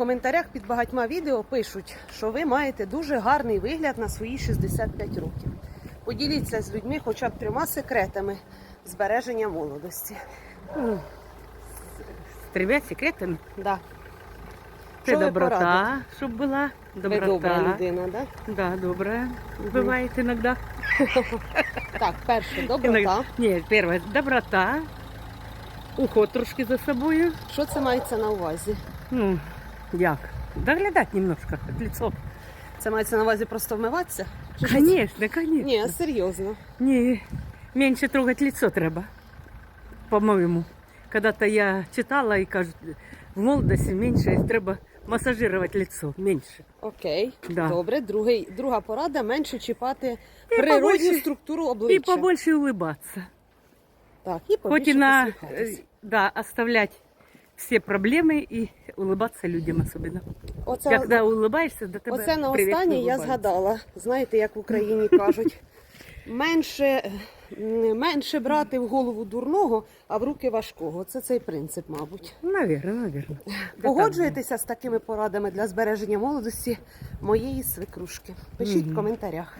коментарях під багатьма відео пишуть, що ви маєте дуже гарний вигляд на свої 65 років. Поділіться з людьми хоча б трьома секретами збереження молодості. З трьома секретами. Да. Це Що ви доброта, порадите? щоб була. Ви Доброта. добра людина, да? Да, добрая. Бывает иногда. Так, перше, доброта. Нет, первое, доброта. Уход трошки за собою. Що це мається на увазі? Ну, як? Доглядать немножко лицо. Це мається на увазі просто вмиватися? Конечно, конечно. Ні, серйозно. Не, меньше трогать лицо треба, по-моему. Когда-то я читала и кажут, в молодости меньше треба массажировать лицо, меньше. Окей, Да. добре. Другий, друга порада менше чіпати І природню побольше- структуру обличчя. И побольше улыбаться. Так, і побільше и на, э, да, оставлять все проблемы и улыбаться людям особенно. Оце, Когда улыбаешься, до тебе оце на приветливо останнє я улыбаются. згадала. Знаєте, як в Україні кажуть, менше, м, менше брати в голову дурного, а в руки важкого. Це цей принцип, мабуть. Наверное, наверное. Погоджуєтеся з такими порадами для збереження молодості моєї свекрушки? Пишіть в Мгм. коментарях.